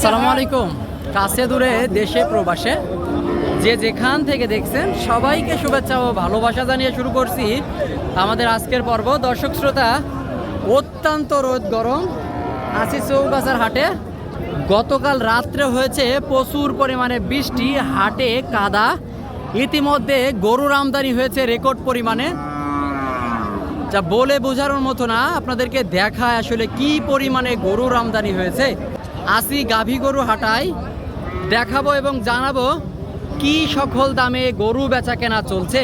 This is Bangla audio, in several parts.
আসসালামু আলাইকুম। কাছে দূরে দেশে, প্রবাসে। যে যেখান থেকে দেখছেন, সবাইকে শুভেচ্ছা ও ভালোবাসা জানিয়ে শুরু করছি আমাদের আজকের পর্ব। দর্শক শ্রোতা, অত্যন্ত রোদ গরম। আছি চৌগাছার হাটে। গতকাল রাত্রে হয়েছে প্রচুর পরিমাণে বৃষ্টি, হাটে কাদা। ইতিমধ্যে গরুর আমদানি হয়েছে রেকর্ড পরিমাণে। যা বলে বোঝানোর মতো না, আপনাদেরকে দেখায় আসলে কি পরিমাণে গরুর আমদানি হয়েছে। আসি গাভী গরু হাটাই দেখাবো এবং জানাব কি সকল দামে গরু বেচা কেনা চলছে।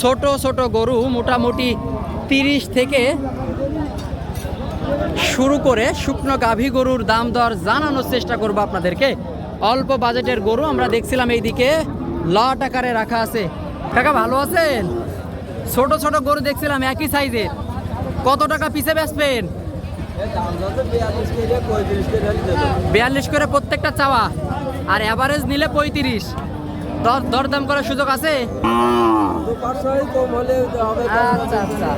ছোট ছোট গরু মোটামুটি তিরিশ থেকে শুরু করে শুকনো গাভী গরুর দাম দর জানানোর চেষ্টা করব আপনাদেরকে। অল্প বাজেটের গরু আমরা দেখছিলাম এইদিকে লট আকারে রাখা আছে। কাকা, ভালো আছেন? ছোট ছোট গরু দেখছিলাম একই সাইজের। কত টাকা পিছে বেচবেন? বিয়াল্লিশ করে প্রত্যেকটা চাওয়া। আর অ্যাভারেজ নিলে পঁয়ত্রিশ। দর দরদাম করার সুযোগ আছে? আচ্ছা আচ্ছা।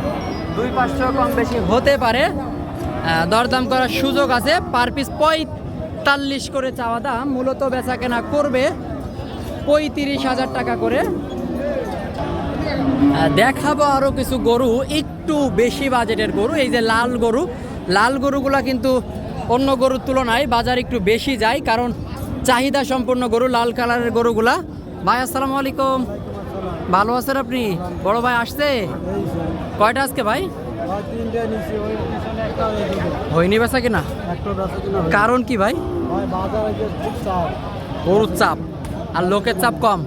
দুই পাঁচশো কম বেশি হতে পারে। দরদাম করার সুযোগ আছে। পার পিস পঁয়তাল্লিশ করে চাওয়া দাম। মূলত বেচা কেনা করবে পঁয়ত্রিশ হাজার টাকা করে। দেখাবো আরও কিছু গরু, একটু বেশি বাজেটের গরু, এই যে লাল গরু। লাল গরুগুলা কিন্তু অন্য গরুর তুলনায় বাজার একটু বেশি যায়, কারণ চাহিদা সম্পন্ন গরু, লাল কালারের গরুগুলা। ভাই, আসসালামু আলাইকুম। ভালো আছেন আপনি? বড় ভাই আসছে? কয়টা আজকে ভাই? হয়নি বেচা কিনা? কারণ কি ভাই? গরুর চাপ। আর লোকের চাপ কম।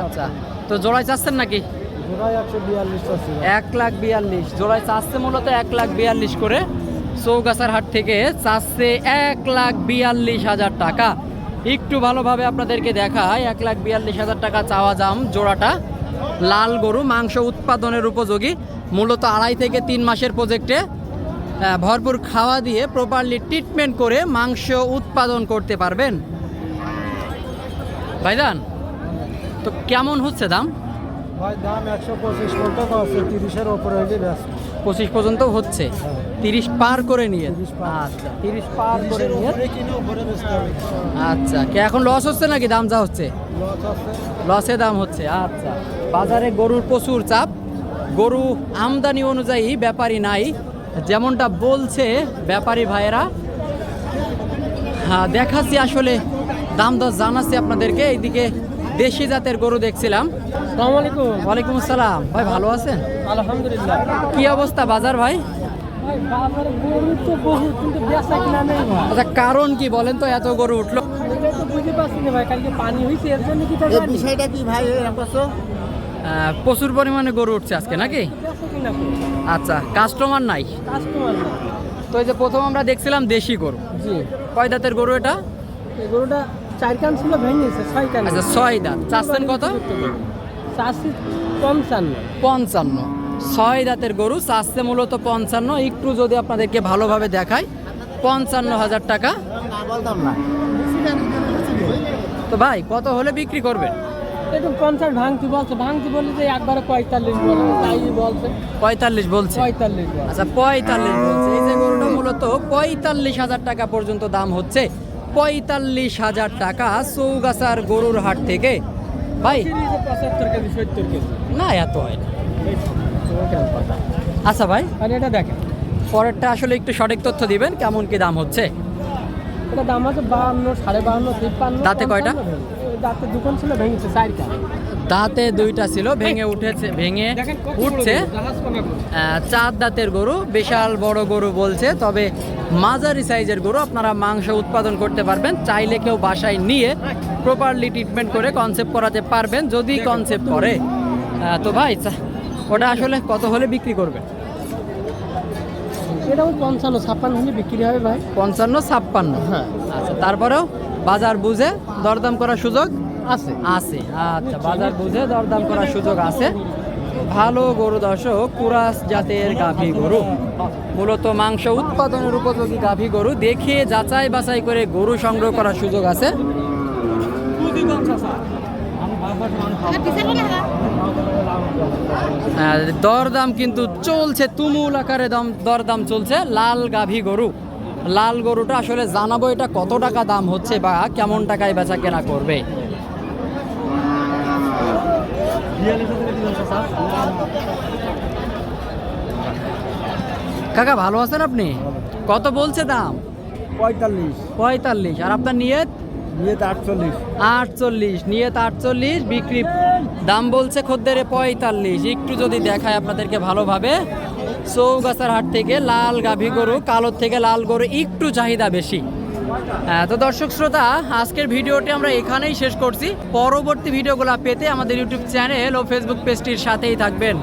আচ্ছা। তো জোড়ায় চাচ্ছেন নাকি? এক লাখ বিয়াল্লিশ। জোড়ায় চাচ্ছে মূলত এক লাখ বিয়াল্লিশ করে। চৌগাছার হাট থেকে চাচ্ছে এক লাখ বিয়াল্লিশ হাজার টাকা। একটু ভালোভাবে আপনাদেরকে দেখায় এক লাখ বিয়াল্লিশ হাজার টাকা চাওয়া দাম জোড়াটা। লাল গরু, মাংস উৎপাদনের উপযোগী। মূলত আড়াই থেকে তিন মাসের প্রজেক্টে ভরপুর খাওয়া দিয়ে প্রপারলি ট্রিটমেন্ট করে মাংস উৎপাদন করতে পারবেন। ভাইজান, তো কেমন হচ্ছে দাম? দাম একশো পঁচিশ পর্যন্ত আছে তিরিশের ওপরে পঁচিশ পর্যন্ত হচ্ছে? তিরিশ পার করে নিয়ে? আচ্ছা তিরিশ পার করে নিয়ে? আচ্ছা কে এখন লস হচ্ছে নাকি? দাম যা হচ্ছে? লসে দাম হচ্ছে আচ্ছা। বাজারে গরুর প্রচুর চাপ। গরু আমদানি অনুযায়ী ব্যাপারী নাই। যেমনটা বলছে ব্যাপারী ভাইয়েরা হ্যাঁ দেখাচ্ছি আসলে দাম দর জানাচ্ছি আপনাদেরকে। এইদিকে দেশি জাতের গরু দেখছিলাম। আলাইকুম। ওয়ালাইকুম আসসালাম। ভাই ভালো আছেন? আলহামদুলিল্লাহ। কি অবস্থা বাজার ভাই? ভাই বাজারে গরু তো বহুত কিন্তু বেচা কিনা নেই ভাই। আচ্ছা কারণ কি বলেন তো এত গরু উঠল? এটা তো বুঝতে পারছি না ভাই কালকে পানি হয়েছে এর জন্য কি তা জানি বিষয়টা কি ভাই প্রচুর পরিমাণে গরু উঠছে আজকে নাকি? আচ্ছা কাস্টমার নাই? কাস্টমার তো এই যে প্রথম আমরা দেখছিলাম দেশি গরু। জি। কয় দাঁতের গরু এটা? গরুটা চার কান ছিল ভেঙেছে ছয় কান আচ্ছা ছয় দাঁত চাচ্ছেন কত? চাষি পঞ্চান্ন। পঞ্চান্ন। ছয় দাঁতের গরু চাচ্ছে মূলত পঞ্চান্ন। একটু যদি আপনাদেরকে ভালোভাবে দেখায় পঞ্চান্ন হাজার টাকা। তো ভাই কত হলে বিক্রি করবেন? একটু পঞ্চাশ ভাঙতি বলছে। ভাঙতি বলে যে একবারে পঁয়তাল্লিশ বলে তাই বলছে। পঁয়তাল্লিশ বলছে? পঁয়তাল্লিশ আচ্ছা পঁয়তাল্লিশ বলছে। এই যে গরুটা মূলত পঁয়তাল্লিশ হাজার টাকা পর্যন্ত দাম হচ্ছে। পঁয়তাল্লিশ হাজার টাকা চৌগাছার গরুর হাট থেকে। ভাই না এত হয় না। আচ্ছা ভাই এটা দেখেন। পরেরটা আসলে একটু সঠিক তথ্য দিবেন কেমন কি দাম হচ্ছে? এটা দাম আছে বাহান্ন সাড়ে বাহান্ন তিপ্পান্ন দাঁতে কয়টা? দাঁতে ছিল ভেঙেছে চারটা। দাঁতে দুইটা ছিল ভেঙে উঠেছে ভেঙে উঠছে। চার দাঁতের গরু বিশাল বড় গরু বলছে। তবে মাঝারি সাইজের গরু আপনারা মাংস উৎপাদন করতে পারবেন। চাইলে কেউ বাসায় নিয়ে প্রপারলি ট্রিটমেন্ট করে কনসেপ্ট করাতে পারবেন যদি কনসেপ্ট করে। তো ভাই ওটা আসলে কত হলে বিক্রি করবেন? এটা ওই পঞ্চান্ন ছাপ্পান্ন হলে বিক্রি হবে ভাই। পঞ্চান্ন ছাপ্পান্ন। হ্যাঁ। আচ্ছা তারপরেও? বাজার বুঝে দরদাম করার সুযোগ আছে। আছে। আচ্ছা বাজার বুঝে দরদাম করার সুযোগ আছে। ভালো গরু দর্শক কুরাস জাতের গাভী গরু। মূলত মাংস উৎপাদনের উপযোগী গাভী গরু। দেখে যাচাই বাছাই করে গরু সংগ্রহ করার সুযোগ আছে। দরদাম কিন্তু চলছে তুমুল আকারে দাম দরদাম চলছে। লাল গাভী গরু। লাল গরুটা আসলে জানাব এটা কত টাকা দাম হচ্ছে বা কেমন টাকায় বেচা কেনা করবে? কাকা ভালো আছেন আপনি? কত বলছে দাম? পঁয়তাল্লিশ। পঁয়তাল্লিশ। আর আপনার নিয়ত? নিয়ে আটচল্লিশ। আটচল্লিশ। নিয়ত আটচল্লিশ বিক্রি দাম বলছে খদ্দের পঁয়তাল্লিশ। একটু যদি দেখায় আপনাদেরকে ভালোভাবে। চৌগাছার হাট থেকে লাল গাভী গরু, কালোর থেকে লাল গরু একটু চাহিদা বেশি। হ্যাঁ তো দর্শক শ্রোতা, আজকের ভিডিওটি আমরা এখানেই শেষ করছি। পরবর্তী ভিডিওগুলো পেতে আমাদের ইউটিউব চ্যানেল ও ফেসবুক পেজটির সাথেই থাকবেন।